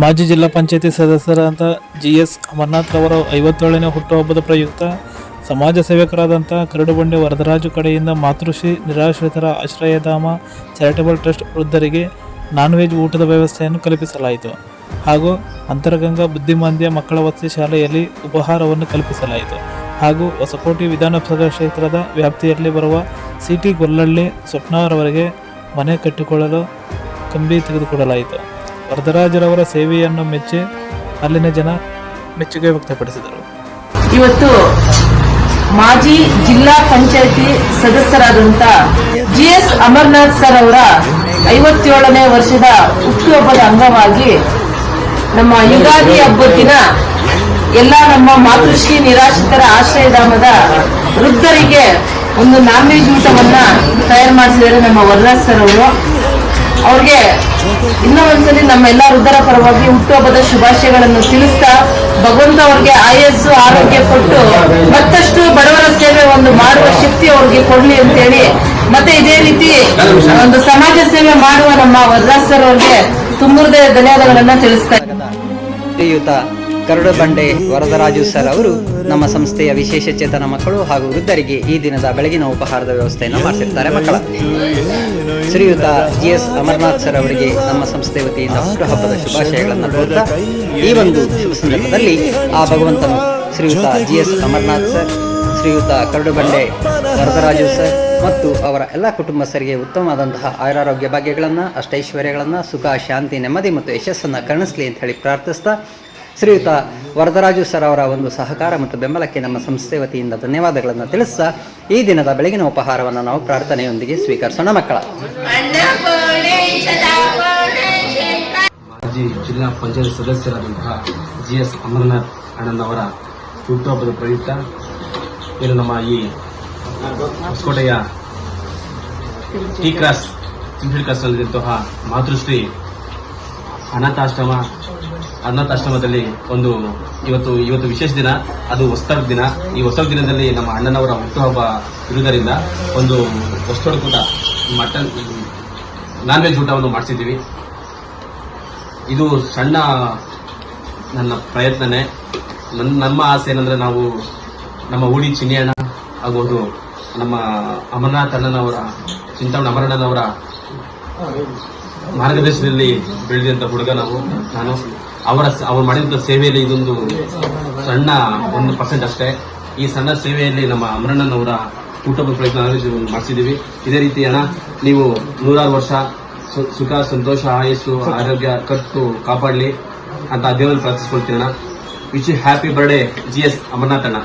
ಮಾಜಿ ಜಿಲ್ಲಾ ಪಂಚಾಯತಿ ಸದಸ್ಯರಾದಂಥ ಜಿ ಎಸ್ ಅಮರ್ನಾಥ್ ಅವರ ಐವತ್ತೇಳನೇ ಹುಟ್ಟುಹಬ್ಬದ ಪ್ರಯುಕ್ತ ಸಮಾಜ ಸೇವಕರಾದಂಥ ಕರಡುಬಂಡೆ ವರದರಾಜು ಕಡೆಯಿಂದ ಮಾತೃಶ್ರೀ ನಿರಾಶ್ರಿತರ ಆಶ್ರಯಧಾಮ ಚಾರಿಟಬಲ್ ಟ್ರಸ್ಟ್ ವೃದ್ಧರಿಗೆ ನಾನ್ ವೆಜ್ ಊಟದ ವ್ಯವಸ್ಥೆಯನ್ನು ಕಲ್ಪಿಸಲಾಯಿತು ಹಾಗೂ ಅಂತರಗಂಗಾ ಬುದ್ಧಿಮಾಂದ್ಯ ಮಕ್ಕಳ ವಸತಿ ಶಾಲೆಯಲ್ಲಿ ಉಪಹಾರವನ್ನು ಕಲ್ಪಿಸಲಾಯಿತು ಹಾಗೂ ಹೊಸಕೋಟೆ ವಿಧಾನಸಭಾ ಕ್ಷೇತ್ರದ ವ್ಯಾಪ್ತಿಯಲ್ಲಿ ಬರುವ ಸಿಟಿ ಗೊಲ್ಲಳ್ಳಿ ಸ್ವಪ್ನವರವರಿಗೆ ಮನೆ ಕಟ್ಟಿಕೊಳ್ಳಲು ಕಂಬಿ ತೆಗೆದುಕೊಡಲಾಯಿತು. ವರದರಾಜರವರ ಸೇವೆಯನ್ನು ಮೆಚ್ಚಿ ಅಲ್ಲಿನ ಜನ ಮೆಚ್ಚುಗೆ ವ್ಯಕ್ತಪಡಿಸಿದರು. ಇವತ್ತು ಮಾಜಿ ಜಿಲ್ಲಾ ಪಂಚಾಯತಿ ಸದಸ್ಯರಾದಂತ ಜಿ ಎಸ್ ಅಮರ್ನಾಥ್ ಸರ್ ಅವರ ಐವತ್ತೇಳನೇ ವರ್ಷದ ಹುಟ್ಟುಹಬ್ಬದ ಅಂಗವಾಗಿ ನಮ್ಮ ಯುಗಾದಿ ಹಬ್ಬದ ದಿನ ಎಲ್ಲ ನಮ್ಮ ಮಾತೃಶ್ರೀ ನಿರಾಶ್ರಿತರ ಆಶ್ರಯಧಾಮದ ವೃದ್ಧರಿಗೆ ಒಂದು ನಾನ್ ವೆಜ್ ಊಟವನ್ನ ತಯಾರು ಮಾಡಿಸಿದ್ದಾರೆ ನಮ್ಮ ವರರಾಜ್ ಸರ್ ಅವರು. ಅವ್ರಿಗೆ ಇನ್ನೂ ಒಂದ್ಸಲಿ ನಮ್ಮೆಲ್ಲ ವೃದ್ಧರ ಪರವಾಗಿ ಹುಟ್ಟುಹಬ್ಬದ ಶುಭಾಶಯಗಳನ್ನು ತಿಳಿಸ್ತಾ ಭಗವಂತ ಅವ್ರಿಗೆ ಆಯಸ್ಸು, ಆರೋಗ್ಯ ಕೊಟ್ಟು ಮತ್ತಷ್ಟು ಬಡವರ ಸೇವೆ ಒಂದು ಮಾಡುವ ಶಕ್ತಿ ಅವ್ರಿಗೆ ಕೊಡ್ಲಿ ಅಂತೇಳಿ. ಮತ್ತೆ ಇದೇ ರೀತಿ ಒಂದು ಸಮಾಜ ಸೇವೆ ಮಾಡುವ ನಮ್ಮ ವರದಾಸ್ತರವ್ರಿಗೆ ತುಂಬುವುದೇ ಧನ್ಯವಾದಗಳನ್ನ ತಿಳಿಸ್ತಾ ಕರಡು ಬಂಡೆ ವರದರಾಜು ಸರ್ ಅವರು ನಮ್ಮ ಸಂಸ್ಥೆಯ ವಿಶೇಷ ಚೇತನ ಮಕ್ಕಳು ಹಾಗೂ ವೃದ್ಧರಿಗೆ ಈ ದಿನದ ಬೆಳಗಿನ ಉಪಹಾರದ ವ್ಯವಸ್ಥೆಯನ್ನು ಮಾಡಿಸಿರ್ತಾರೆ ಮಕ್ಕಳ. ಶ್ರೀಯುತ ಜಿ ಎಸ್ ಅಮರನಾಥ್ ಸರ್ ಅವರಿಗೆ ನಮ್ಮ ಸಂಸ್ಥೆ ವತಿಯಿಂದ ಹುಟ್ಟುಹಬ್ಬದ ಶುಭಾಶಯಗಳನ್ನು ಕೋರ್ತಾ ಈ ಒಂದು ಶುಭ ಸಂದರ್ಭದಲ್ಲಿ ಆ ಭಗವಂತನು ಶ್ರೀಯುತ ಜಿ ಎಸ್ ಅಮರನಾಥ್ ಸರ್, ಶ್ರೀಯುತ ಕರಡು ಬಂಡೆ ವರದರಾಜು ಸರ್ ಮತ್ತು ಅವರ ಎಲ್ಲ ಕುಟುಂಬಸ್ಥರಿಗೆ ಉತ್ತಮವಾದಂತಹ ಆಯುರಾರೋಗ್ಯ ಭಾಗ್ಯಗಳನ್ನು, ಅಷ್ಟೈಶ್ವರ್ಯಗಳನ್ನು, ಸುಖ, ಶಾಂತಿ, ನೆಮ್ಮದಿ ಮತ್ತು ಯಶಸ್ಸನ್ನು ಕರುಣಿಸಲಿ ಅಂತ ಹೇಳಿ ಪ್ರಾರ್ಥಿಸ್ತಾ ಶ್ರೀಯುತ ವರದರಾಜು ಸರ್ ಅವರ ಒಂದು ಸಹಕಾರ ಮತ್ತು ಬೆಂಬಲಕ್ಕೆ ನಮ್ಮ ಸಂಸ್ಥೆ ವತಿಯಿಂದ ಧನ್ಯವಾದಗಳನ್ನು ತಿಳಿಸ್ತಾ ಈ ದಿನದ ಬೆಳಗಿನ ಉಪಹಾರವನ್ನು ನಾವು ಪ್ರಾರ್ಥನೆಯೊಂದಿಗೆ ಸ್ವೀಕರಿಸೋಣ ಮಕ್ಕಳ. ಮಾಜಿ ಜಿಲ್ಲಾ ಪಂಚಾಯತ್ ಸದಸ್ಯರಾದಂತಹ ಜಿ ಎಸ್ ಅಮರನಾಥ್ ಅಣ್ಣನವರ ಹುಟ್ಟುಹಬ್ಬದ ಪ್ರಯುಕ್ತ ಏನು ನಮ್ಮ ಈ ಹೊಸಕೋಟೆಯ ಟಿ ಕ್ರಾಸ್ ಕ್ರಾಸ್ನಲ್ಲಿರುವಂತಹ ಮಾತೃಶ್ರೀ ಅನಾಥಾಶ್ರಮ, ಅನಾಥಾಶ್ರಮದಲ್ಲಿ ಒಂದು ಇವತ್ತು ಇವತ್ತು ವಿಶೇಷ ದಿನ, ಅದು ಹೊಸದ ದಿನ. ಈ ಹೊಸ ದಿನದಲ್ಲಿ ನಮ್ಮ ಅಣ್ಣನವರ ಹುಟ್ಟುಹಬ್ಬ ಇರುವುದರಿಂದ ಒಂದು ಹೊಸತೊಡಕೂಟ ಮಟನ್, ನಾನ್ ವೆಜ್ ಊಟವನ್ನು ಮಾಡಿಸಿದ್ದೀವಿ. ಇದು ಸಣ್ಣ ನನ್ನ ಪ್ರಯತ್ನನೇ. ನನ್ನ ನಮ್ಮ ಆಸೆ ಏನಂದ್ರೆ ನಾವು ನಮ್ಮ ಊಡಿ ಚಿನ್ನಿಯಣ್ಣ ಆಗ್ಬೋದು ನಮ್ಮ ಅಮರನಾಥ್ ಅಣ್ಣನವರ, ಚಿಂತಾಮಣಿ ಅಮರಣ್ಣನವರ ಮಾರ್ಗದರ್ಶನದಲ್ಲಿ ಬೆಳೆದಂತ ಹುಡುಗ ನಾವು. ನಾನು ಅವರ ಅವ್ರು ಮಾಡಿದಂಥ ಸೇವೆಯಲ್ಲಿ ಇದೊಂದು ಸಣ್ಣ ಒಂದು ಪರ್ಸೆಂಟ್ ಅಷ್ಟೇ. ಈ ಸಣ್ಣ ಸೇವೆಯಲ್ಲಿ ನಮ್ಮ ಅಮರಣ್ಣನವರ ಕುಟುಂಬ ಪ್ರಯತ್ನ ಮಾಡಿಸಿದ್ದೀವಿ. ಇದೇ ರೀತಿ ಅಣ್ಣ, ನೀವು ನೂರಾರು ವರ್ಷ ಸುಖ, ಸಂತೋಷ, ಆಯಸ್ಸು, ಆರೋಗ್ಯ ಕಟ್ಟು ಕಾಪಾಡಲಿ ಅಂತ ದೇವರಲ್ಲಿ ಪ್ರಾರ್ಥಿಸ್ಕೊಳ್ತೀನಿ ಅಣ್ಣ. Wish happy birthday G S Amarnath ಅಣ್ಣ.